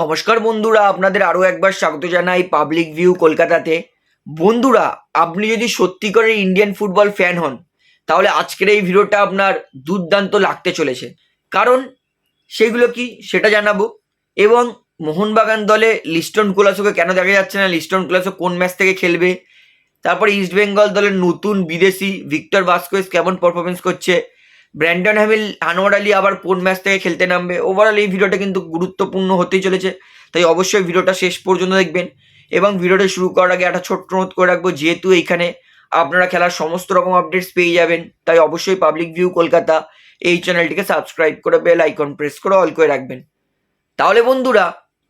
নমস্কার বন্ধুরা, আপনাদের আরও একবার স্বাগত জানাই পাবলিক ভিউ কলকাতাতে। বন্ধুরা, আপনি যদি সত্যিকারের ইন্ডিয়ান ফুটবল ফ্যান হন, তাহলে আজকের এই ভিডিওটা আপনার দুর্দান্ত লাগতে চলেছে। কারণ সেগুলো কি সেটা জানাব। এবং মোহনবাগান দলে লিস্টন কুলাসোকে কেন দেখা যাচ্ছে না? লিস্টন কুলাসো কোন ম্যাচ থেকে খেলবে? তারপরে ইস্টবেঙ্গল দলের নতুন বিদেশি ভিক্টর ভাস্কোয়েস কেমন পারফরমেন্স করছে? ব্র্যান্ডন হ্যামিল আনোয়ার আলী আবার কোন ম্যাচ থেকে খেলতে নামবে? ওভারঅল এই ভিডিওটা কিন্তু গুরুত্বপূর্ণ হতেই চলেছে, তাই অবশ্যই ভিডিওটা শেষ পর্যন্ত দেখবেন। এবং ভিডিওটা শুরু করার আগে একটা ছোট্ট নোট করে রাখব, যেহেতু এইখানে আপনারা খেলার সমস্ত রকম আপডেটস পেয়ে যাবেন, তাই অবশ্যই পাবলিক ভিউ কলকাতা এই চ্যানেলটিকে সাবস্ক্রাইব করে বেল আইকন প্রেস করে অল করে রাখবেন। তাহলে বন্ধুরা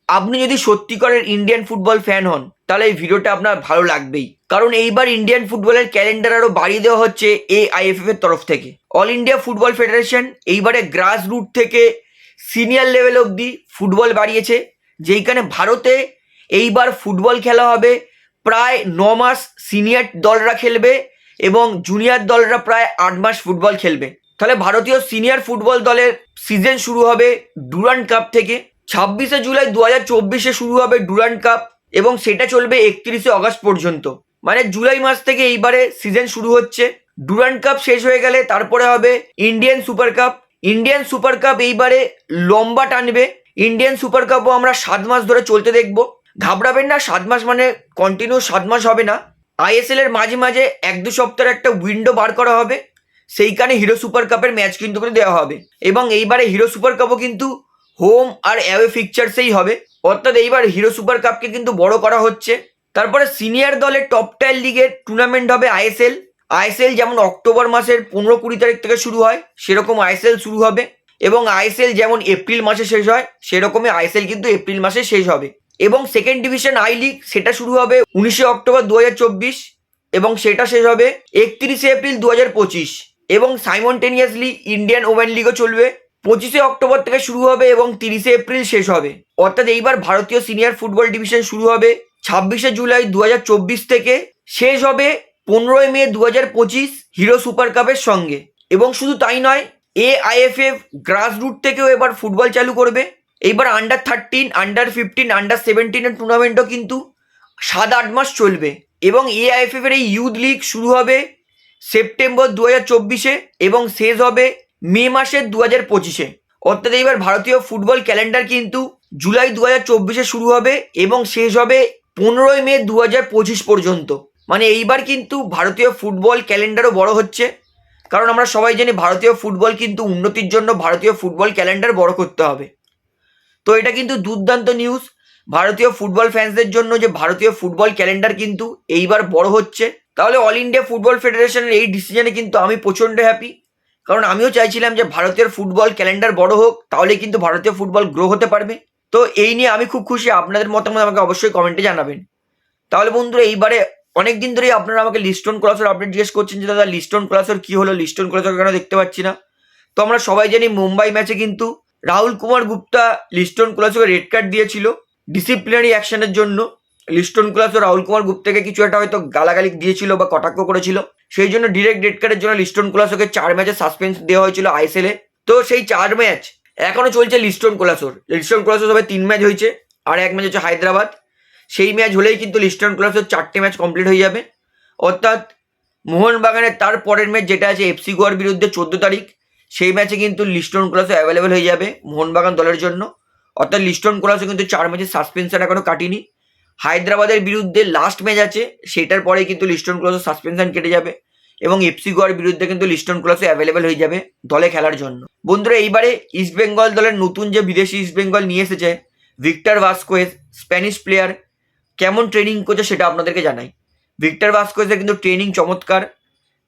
আপনি যদি সত্যিকারের ইন্ডিয়ান ফুটবল ফ্যান হন, তাহলে এই ভিডিওটা আপনার ভালো লাগবেই। কারণ এইবার ইন্ডিয়ান ফুটবলের ক্যালেন্ডার আরও বাড়িয়ে দেওয়া হচ্ছে এ আইএফএফ এর তরফ থেকে। অল ইন্ডিয়া ফুটবল ফেডারেশন এইবারে গ্রাস রুট থেকে সিনিয়র লেভেল অবধি ফুটবল বাড়িয়েছে, যেইখানে ভারতে এইবার ফুটবল খেলা হবে, প্রায় ন মাস সিনিয়র দলরা খেলবে এবং জুনিয়র দলরা প্রায় আট মাস ফুটবল খেলবে। তাহলে ভারতীয় সিনিয়র ফুটবল দলের সিজন শুরু হবে ডুরান্ড কাপ থেকে। ছাব্বিশে জুলাই দু হাজার চব্বিশে শুরু হবে ডুরান্ড কাপ এবং সেটা চলবে একত্রিশে অগস্ট পর্যন্ত। মানে জুলাই মাস থেকে এইবারে সিজন শুরু হচ্ছে। ডুরান্ড কাপ শেষ হয়ে গেলে তারপরে হবে Indian super cup. Indian super cup এইবারে লম্বা টানবে। ইন্ডিয়ান সুপার কাপও আমরা সাত মাস ধরে চলতে দেখব। ঘাবড়াবেন না, সাত মাস মানে কন্টিনিউ সাত মাস হবে না। আইএসএল এর মাঝে মাঝে এক দু সপ্তাহের একটা উইন্ডো বার করা হবে। সেইখানে হিরো সুপার কাপের ম্যাচ কিন্তু করে দেওয়া হবে। এবং এইবারে হিরো সুপার কাপও কিন্তু হোম আর অ্যাওয়ে ফিকচার্সেই হবে। অর্থাৎ এইবার হিরো সুপার কাপকে কিন্তু বড় করা হচ্ছে। তারপরে সিনিয়র দলের টপ টাইল লিগের টুর্নামেন্ট হবে আইএসএল। আইএসএল যেমন অক্টোবর মাসের পনেরো কুড়ি তারিখ থেকে শুরু হয়, সেরকম আইএসএল শুরু হবে। এবং আইএসএল যেমন এপ্রিল মাসে শেষ হয়, সেরকমই আইএসএল কিন্তু এপ্রিল মাসে শেষ হবে। এবং সেকেন্ড ডিভিশন আই লিগ সেটা শুরু হবে উনিশে অক্টোবর দু হাজার চব্বিশ এবং সেটা শেষ হবে একত্রিশে এপ্রিল দু হাজার পঁচিশ। এবং সাইমনটেনিয়াসলি ইন্ডিয়ান ওমেন লিগও চলবে। পঁচিশে অক্টোবর থেকে শুরু হবে এবং তিরিশে এপ্রিল শেষ হবে। অর্থাৎ এইবার ভারতীয় সিনিয়র ফুটবল ডিভিশন শুরু হবে ছাব্বিশে জুলাই দু হাজার চব্বিশ থেকে। শেষ হবে পনেরোই মে দু হিরো সুপার কাপের সঙ্গে। এবং শুধু তাই নয় এ আইএফএফ গ্রাস রুট থেকেও এবার ফুটবল চালু করবে। এইবার under thirteen under fifteen under সেভেন্টিনের টুর্নামেন্টও কিন্তু সাত আট মাস চলবে। এবং এ আইএফএফ এর এই ইউথ লিগ শুরু হবে সেপ্টেম্বর দু হাজার চব্বিশে এবং শেষ হবে মে মাসের দু হাজার পঁচিশে। অর্থাৎ এইবার ভারতীয় ফুটবল ক্যালেন্ডার কিন্তু জুলাই দু হাজার চব্বিশে শুরু হবে এবং শেষ হবে পনেরোই মে দু হাজার পঁচিশ পর্যন্ত। মানে এইবার কিন্তু ভারতীয় ফুটবল ক্যালেন্ডারও বড় হচ্ছে। কারণ আমরা সবাই জানি ভারতীয় ফুটবল কিন্তু উন্নতির জন্য ভারতীয় ফুটবল ক্যালেন্ডার বড় করতে হবে। তো এটা কিন্তু দুর্দান্ত নিউজ ভারতীয় ফুটবল ফ্যান্সদের জন্য যে ভারতীয় ফুটবল ক্যালেন্ডার কিন্তু এইবার বড় হচ্ছে। তাহলে অল ইন্ডিয়া ফুটবল ফেডারেশনের এই ডিসিশনে কিন্তু আমি প্রচণ্ড হ্যাপি কারণ আমিও চাইছিলাম যে ভারতীয় ফুটবল ক্যালেন্ডার বড় হোক, তাহলে কিন্তু ভারতীয় ফুটবল গ্রো হতে পারবে। তো এই নিয়ে আমি খুব খুশি, আপনাদের মতামত আমাকে অবশ্যই কমেন্টে জানাবেন। তাহলে বন্ধুরা, এইবারে অনেক দিন ধরেই আপনারা আমাকে লিস্টন ক্লাসের আপডেট জিজ্ঞেস করছেন যে, দাদা লিস্টন ক্লাসের কী হলো? লিস্টন ক্লাসের কেন দেখতে পাচ্ছি না? তো আমরা সবাই জানি মুম্বাই ম্যাচে কিন্তু রাহুল কুমার গুপ্তা লিস্টন ক্লাসকে রেড কার্ড দিয়েছিল ডিসিপ্লিনারি অ্যাকশনের জন্য। লিস্টন ক্লাসও রাহুল কুমার গুপ্তাকে কিছু একটা হয়তো গালাগালি দিয়েছিল বা কটাক্ষ করেছিল। সেই জন্য ডিরেক্ট রেড কার্ডের জন্য লিস্টন কোলাসোকে চার ম্যাচে সাসপেন্স দেওয়া হয়েছিল আইএসএলে তো সেই চার ম্যাচ এখনও চলছে লিস্টন কোলাসোর লিস্টন কোলাসোর সবাই তিন ম্যাচ হয়েছে, আর এক ম্যাচ হচ্ছে হায়দ্রাবাদ। সেই ম্যাচ হলেই কিন্তু লিস্টন কোলাসোর চারটে ম্যাচ কমপ্লিট হয়ে যাবে। অর্থাৎ মোহনবাগানের তার পরের ম্যাচ যেটা আছে এফসি গোয়ার বিরুদ্ধে চোদ্দ তারিখ, সেই ম্যাচে কিন্তু লিস্টন কোলাসো অ্যাভেলেবেল হয়ে যাবে মোহনবাগান দলের জন্য। অর্থাৎ লিস্টন কোলাসো কিন্তু চার ম্যাচের সাসপেনশন এখনও কাটিনি। হায়দ্রাবাদের বিরুদ্ধে লাস্ট ম্যাচ আছে, সেটার পরে কিন্তু লিস্টন ক্লাসও সাসপেনশন কেটে যাবে। এবং এফসি গোয়ার বিরুদ্ধে কিন্তু লিস্টন ক্লাসও অ্যাভেলেবেল হয়ে যাবে দলে খেলার জন্য। বন্ধুরা, এইবারে ইস্টবেঙ্গল দলের নতুন যে বিদেশি ইস্টবেঙ্গল নিয়ে এসেছে ভিক্টর ভাস্কোয়েস স্প্যানিশ প্লেয়ার কেমন ট্রেনিং করছে সেটা আপনাদেরকে জানাই। ভিক্টর ভাস্কোয়েসের কিন্তু ট্রেনিং চমৎকার।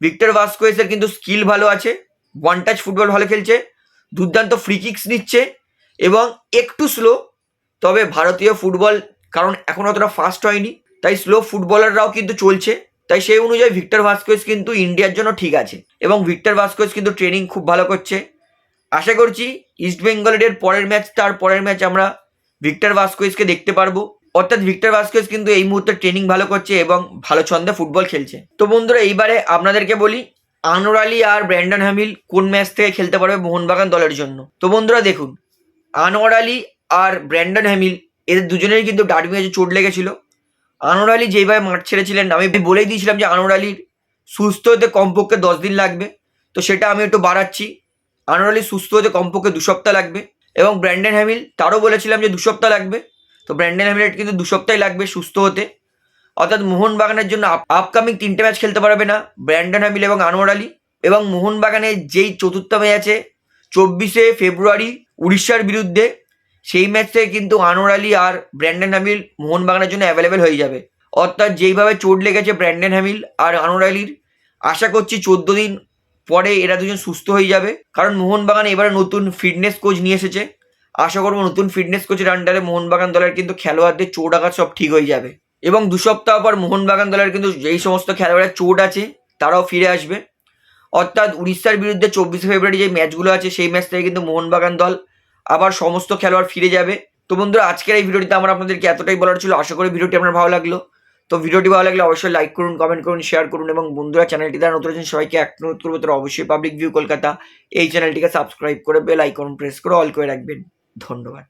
ভিক্টর ভাস্কোয়েসের কিন্তু স্কিল ভালো আছে ওয়ান টাচ ফুটবল ভালো খেলছে, দুর্দান্ত ফ্রি কিক্স নিচ্ছে এবং একটু স্লো তবে ভারতীয় ফুটবল কারণ এখন অতটা ফাস্ট হয়নি, তাই স্লো ফুটবলাররাও কিন্তু চলছে। তাই সেই অনুযায়ী ভিক্টর ভাস্কোয়েস কিন্তু ইন্ডিয়ার জন্য ঠিক আছে। এবং ভিক্টর ভাস্কোয়েস কিন্তু ট্রেনিং খুব ভালো করছে। আশা করছি ইস্ট বেঙ্গলের পরের ম্যাচ তার পরের ম্যাচ আমরা ভিক্টর ভাস্কোয়েসকে দেখতে পারব। অর্থাৎ ভিক্টর ভাস্কোয়েস কিন্তু এই মুহূর্তে ট্রেনিং ভালো করছে এবং ভালো ছন্দে ফুটবল খেলছে। তো বন্ধুরা, এইবারে আপনাদেরকে বলি আনোর আলী আর ব্র্যান্ডন হ্যামিল কোন ম্যাচ থেকে খেলতে পারবে মোহনবাগান দলের জন্য? তো বন্ধুরা, দেখুন, আনোয়ার আলী আর ব্র্যান্ডন হ্যামিল এদের দুজনেরই কিন্তু ডার্বি ম্যাচে চোট লেগেছিল। আনোয়ার আলী যেইভাবে মাঠ ছেড়েছিলেন, আমি বলেই দিয়েছিলাম যে আনোয়ার আলীর সুস্থ হতে কমপক্ষে দশ দিন লাগবে। তো সেটা আমি একটু বাড়াচ্ছি। আনোয়ার আলী সুস্থ হতে কমপক্ষে দু সপ্তাহ লাগবে এবং ব্র্যান্ডেন হ্যামিল, তারও বলেছিলাম যে দু সপ্তাহ লাগবে। তো ব্র্যান্ডন হ্যামিলের কিন্তু দু সপ্তাহ লাগবে সুস্থ হতে। অর্থাৎ মোহনবাগানের জন্য আপকামিং তিনটে ম্যাচ খেলতে পারবে না ব্র্যান্ডন হ্যামিল এবং আনোয়ার আলী। এবং মোহনবাগানের যেই চতুর্থ ম্যাচ আছে, চব্বিশে ফেব্রুয়ারি উড়িষ্যার বিরুদ্ধে সেই ম্যাচ থেকে কিন্তু আনোয়ার আলী আর ব্র্যান্ডন হ্যামিল মোহনবাগানের জন্য অ্যাভেলেবেল হয়ে যাবে। অর্থাৎ যেইভাবে চোট লেগেছে ব্র্যান্ডন হ্যামিল আর আনোয়ার আলীর, আশা করছি চোদ্দ দিন পরে এরা দুজন সুস্থ হয়ে যাবে। কারণ মোহনবাগান এবারে নতুন ফিটনেস কোচ নিয়ে এসেছে। আশা করব নতুন ফিটনেস কোচের আন্ডারে মোহনবাগান দলের কিন্তু খেলোয়াড়দের চোট আঘাত সব ঠিক হয়ে যাবে। এবং দু সপ্তাহ পর মোহনবাগান দলের কিন্তু যেই সমস্ত খেলোয়াড়ের চোট আছে, তারাও ফিরে আসবে। অর্থাৎ উড়িষ্যার বিরুদ্ধে চব্বিশে ফেব্রুয়ারি যে ম্যাচগুলো আছে, সেই ম্যাচ থেকে কিন্তু মোহনবাগান দল আবার সমস্ত খেলোয়াড় ফিরে যাবে। তো বন্ধুরা, আজকের এই ভিডিওটিতে আমার আপনাদেরকে এতটাই বলার ছিল। আশা করি ভিডিওটি আপনার ভালো লাগল। তো ভিডিওটি ভালো লাগলে অবশ্যই লাইক করুন কমেন্ট করুন শেয়ার করুন এবং বন্ধুরা চ্যানেলটি দ্বারা নতুন সবাইকে এক অনুরোধ করব, তারা অবশ্যই পাবলিক ভিউ কলকাতা এই চ্যানেলটিকে সাবস্ক্রাইব করে বেল আইকন প্রেস করে অল করে রাখবেন। ধন্যবাদ।